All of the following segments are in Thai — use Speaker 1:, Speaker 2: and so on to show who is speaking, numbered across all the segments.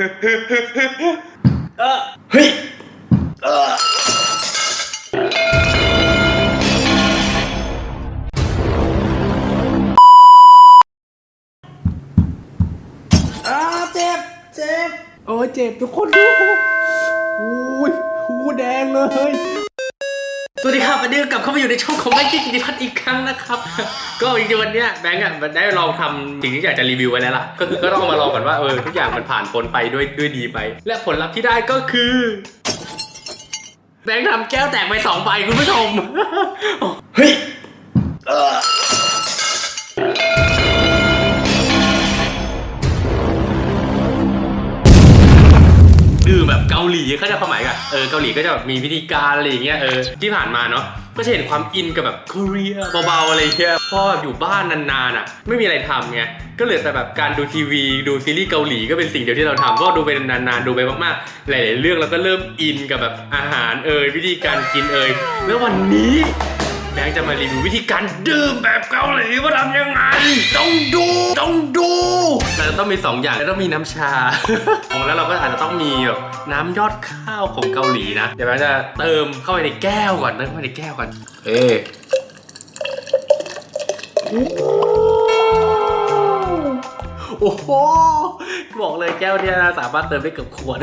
Speaker 1: เออเฮ้ยเออ
Speaker 2: อ้าเจ็บเจ็บโอ้ยเจ็บทุกคนดูอุ้ยหูแดงเลย
Speaker 1: สวัสดีครับวันนี้กลับเข้ามาอยู่ในช่องของแบงค์กิติพัฒน์อีกครั้งนะครับ ก็จริงๆวันเนี้ยแบงค์อะมันได้ลองทำสิ่งที่อยากจะรีวิวไว้แล้วล่ะ ก็คือก็ต้องเอามาลองก่อนว่าเออทุกอย่างมันผ่านพ้นไปด้วยด้วยดีไป และผลลัพธ์ที่ได้ก็คือ แบงค์ทำแก้วแตกไปสองใบคุณผู้ชม เฮ้ย หลีเขาจะความหมายกันเออเกาหลีก็จะแบบมีวิธีการอะไรอย่างเงี้ยเออที่ผ่านมาเนาะก็จะเห็นความอินกับแบบเกาหลีเบาๆอะไรเงี้ยพอแบบอยู่บ้านนานๆอะ ไม่มีอะไรทำไงก็เหลือแต่แบบการดูทีวีดูซีรีส์เกาหลีก็เป็นสิ่งเดียวที่เราทำเพราะดูไปนานๆดูไปมากๆหลายๆเรื่องเราก็เริ่มอินกับแบบอาหารเอ่ยวิธีการกินเอ่ยแล้ววันนี้แบงค์จะมารีวิววิธีการดื่มแบบเกาหลีว่าทำยังไง ต้องดูต้องดูเราจะต้องมี 2 อย่างแล้วต้องมีน้ำชา แล้วเราก็อาจจะต้องมีแบบ น้ำยอดข้าวของเกาหลีนะ เดี๋ยวแบงค์จะเติมเข้าไปในแก้วก่อนเติมเข้าไปในแก้วก่อน เออโอ้โหบอกเลยแก้วเนี่ยนะสามารถเติมได้เกือบขวด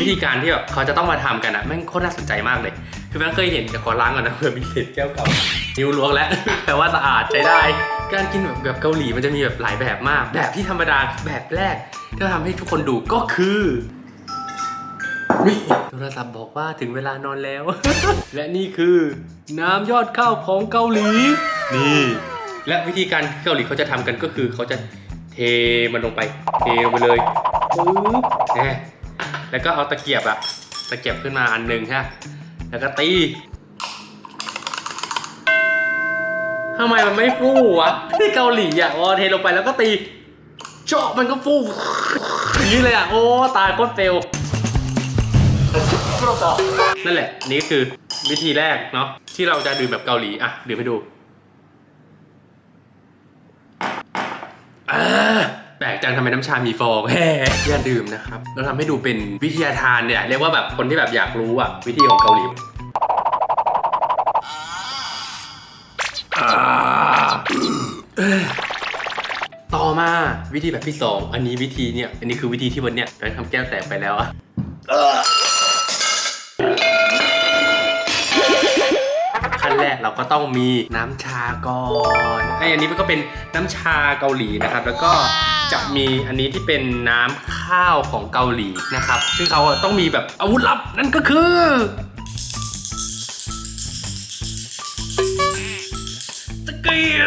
Speaker 1: วิธีการที่แบบเขาจะต้องมาทำกันอะแม่งโคตรน่าสนใจมากเลย คือแม่งเคยเห็นแต่ขอล้างก่อนนะเผื่อมีเศษแก้วเก่านิ้วล้วงแล้วแต่ว่าสะอาดใช้ได้ การกินแบบแบบเกาหลีมันจะมีแบบหลายแบบมาก แบบที่ธรรมดาแบบแรกที่เราทำให้ทุกคนดูก็คือ นี่โทรศัพท์บอกว่าถึงเวลานอนแล้ว และนี่คือน้ำยอดข้าวของเกาหลี นี่ และวิธีการที่เกาหลีเขาจะทำกันก็คือเขาจะเทมันลงไป เทลงไปเลยปึ๊บแน่แล้วก็เอาตะเกียบอะตะเกียบขึ้นมาอันหนึ่งใช่ไหมแล้วก็ตีทำไมมันไม่ฟูวะที่เกาหลีอะพอเทลงไปแล้วก็ตีเจาะมันก็ฟูอย่างนี้เลยอะ โอ้ ตายโคตรเฟล นั่นแหละ นี่คือวิธีแรกเนาะที่เราจะดื่มแบบเกาหลีอะดื่มให้ดูอ่าแปลกจังทำไมน้ำชามีฟองแฮ่อย่าดื่มนะครับ เราทำให้ดูเป็นวิทยาทานเนี่ยเรียกว่าแบบคนที่แบบอยากรู้อะวิธีของเกาหลีต่อมาวิธีแบบที่สองอันนี้วิธีเนี่ย อันนี้คือวิธีที่วันเนี้ยเราทำแก้วแตกไปแล้วอะ แรกเราก็ต้องมีน้ำชาก่อนไออันนี้มันก็เป็นน้ำชาเกาหลีนะครับ แล้วก็จะมีอันนี้ที่เป็นน้ำข้าวของเกาหลีนะครับ ซึ่งเขาต้องมีแบบอาวุธลับนั่นก็คือตะเกีย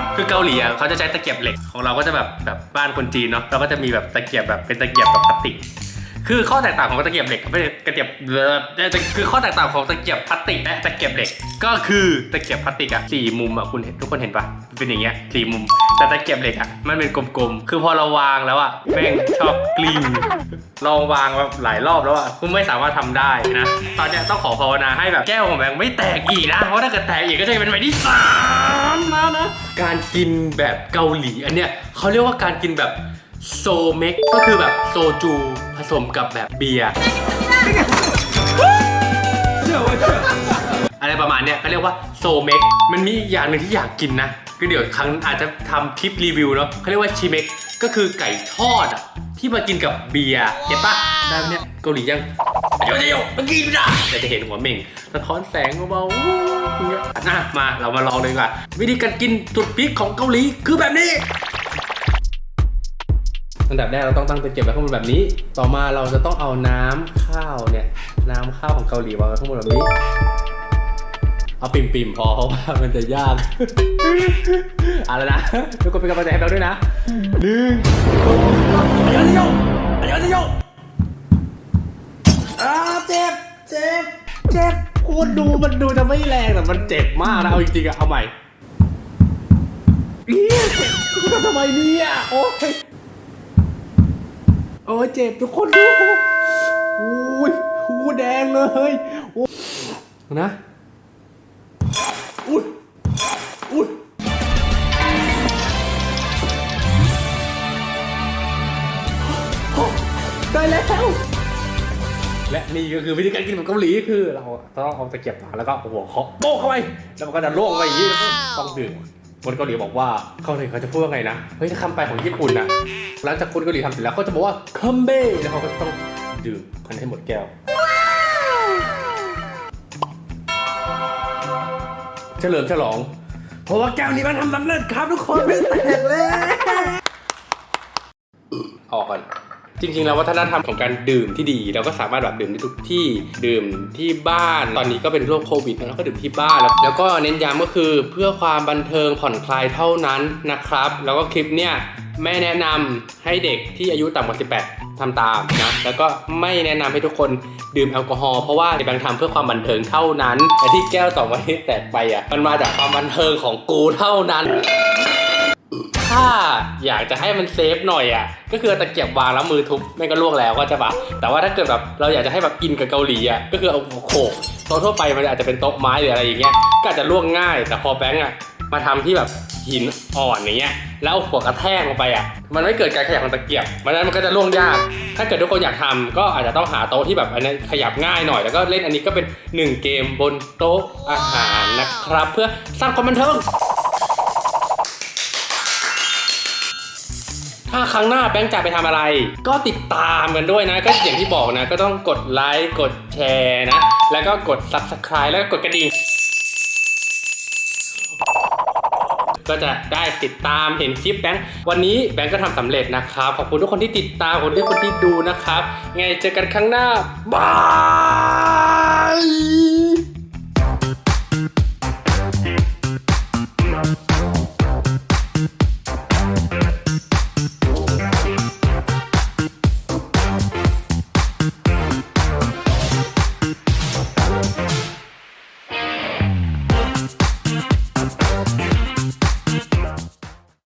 Speaker 1: บคือเกาหลีอะเขาจะใช้ตะเกียบเหล็กของเราก็จะแบบแบบบ้านคนจีนเนาะเราก็จะมีแบบตะเกียบแบบเป็นตะเกียบแบบพลาสติก คือข้อแตกต่างของตะเกียบเหล็กกับไม่ใช่ตะเกียบเออคือข้อแตกต่างของตะเกียบพลาสติกและตะเกียบเหล็ก ก็คือตะเกียบพลาสติกอะสี่มุมอะคุณเห็นทุกคนเห็นปะเป็นอย่างเงี้ยสี่มุม แต่ตะเกียบเหล็กอะมันเป็นกลมๆ คือพอเราวางแล้วอะแม่งชอบกลิ้งลองวางแบบหลายรอบแล้วอะคุณไม่สามารถทำได้นะ ตอนเนี้ยต้องขอภาวนาให้แบบแก้วของแบงค์ไม่แตกอีกนะ เพราะถ้าเกิดแตกอีกก็จะเป็นใบที่สามแล้วนะ การกินแบบเกาหลีอันเนี้ยเขาเรียกว่าการกินแบบ โซเมกก็คือแบบโซจูผสมกับแบบเบียร์อะไรประมาณเนี้ยก็เรียกว่าโซเมกมันมีอีกอย่างหนึ่งที่อยากกินนะก็เดี๋ยวครั้งอาจจะทำคลิปรีวิวเนาะเขาเรียกว่าชิเมกก็คือไก่ทอดอะที่มากินกับเบียร์เห็นปะได้ไหมเนี่ยเกาหลียังเดี๋ยวเดี๋ยวมากินนะแต่จะเห็นหัวเม่งสะท้อนแสงเบาๆอย่างเงี้ยอะมาเรามาลองเลยดีกว่าวิธีการกินสุดพีคของเกาหลีคือแบบนี้ อันดับแรกเราต้องตั้งตะเกียบไว้ข้างบนแบบนี้ ต่อมาเราจะต้องเอาน้ำข้าวเนี่ย น้ำข้าวของเกาหลีวางไว้ข้างบนแบบนี้ เอาปิ่มๆพอเพราะว่ามันจะยากเอาแล้วนะทุกคนเป็นกำลังใจให้เราด้วยนะหนึ่งสองสามอันยองโยอันยองโย
Speaker 2: อ้าเจ็บเจ็บเจ็บ
Speaker 1: คุณดูมันดูจะไม่แรงแต่มันเจ็บมากนะเอาจริงๆอะเอาใหม่เอี้ยคุณทำทำไมเนี่ยโอ้ย
Speaker 2: โอ้ยเจ็บทุกคนดูอุ้ยหูแดงเลย
Speaker 1: นะ
Speaker 2: อุ้ยอุ้ยได้แล้ว และนี่ก็คือวิธีการกินแบบเกาหลีคือเราต้องเอาตะเกียบมาแล้วก็เอาหัวเคาะโป๊กเข้าไปแล้วมันก็จะล่วงไปอย่างนี้ต้องดื่ม คนเกาหลีบอกว่าเขาเลยเขาจะพูดว่าไงนะ เฮ้ยถ้าคำไปของญี่ปุ่นนะหลังจากคนเกาหลีทำเสร็จแล้วเขาจะบอกว่าคัมเบ้แล้วเขาก็ต้องดื่มกันให้หมดแก้วเฉลิมฉลอง เพราะว่าแก้วนี้มันทำสำเร็จครับทุกคนไม่แตกเลยออกก่อน จริงๆ แล้ววัฒนธรรมของการดื่มที่ดี เราก็สามารถแบบดื่มได้ทุกที่ดื่มที่บ้าน ตอนนี้ก็เป็นโรคโควิดแล้วก็ดื่มที่บ้านแล้วแล้วก็เน้นย้ำก็คือเพื่อความบันเทิงผ่อนคลายเท่านั้นนะครับ แล้วก็คลิปเนี่ยไม่แนะนำให้เด็กที่อายุต่ำกว่า 18ทำตามนะ แล้วก็ไม่แนะนำให้ทุกคนดื่มแอลกอฮอล์เพราะว่าในบางทำเพื่อความบันเทิงเท่านั้นแต่ที่แก้วสองวันนี้แตกไปอะมันมาจากความบันเทิงของกูเท่านั้น ถ้าอยากจะให้มันเซฟหน่อยอะ ก็คือตะเกียบวางแล้วมือทุบไม่ก็ลวกแล้วก็จะปะแต่ว่าถ้าเกิดแบบเราอยากจะให้แบบอินกับเกาหลีอะ ก็คือเอาโขกโต๊ะทั่วไปมันอาจจะเป็นโต๊ะไม้หรืออะไรอย่างเงี้ย ก็อาจจะลวกง่าย แต่พอแบงค์อะมาทำที่แบบหินอ่อนอย่างเงี้ย แล้วเอาหัวกระแทกลงไปอะ มันไม่เกิดการขยับของตะเกียบมันนั้นมันก็จะล่วงยาก ถ้าเกิดทุกคนอยากทำก็อาจจะต้องหาโต๊ะที่แบบอันนี้ขยับง่ายหน่อย แล้วก็เล่นอันนี้ก็เป็นหนึ่งเกมบนโต๊ะอาหารนะครับ เพื่อสร้างความบันเทิง ถ้าครั้งหน้าแบงค์จะไปทำอะไร ก็ติดตามกันด้วยนะ ก็อย่างที่บอกนะ ก็ต้องกดไลค์กดแชร์นะ แล้วก็กด subscribe แล้วก็กดกระดิ่งก็จะได้ติดตามเห็นคลิปแบงค์วันนี้แบงค์ก็ทำสำเร็จนะครับ ขอบคุณทุกคนที่ติดตามขอบคุณทุกคนที่ดูนะครับ ไงเจอกันครั้งหน้าบาย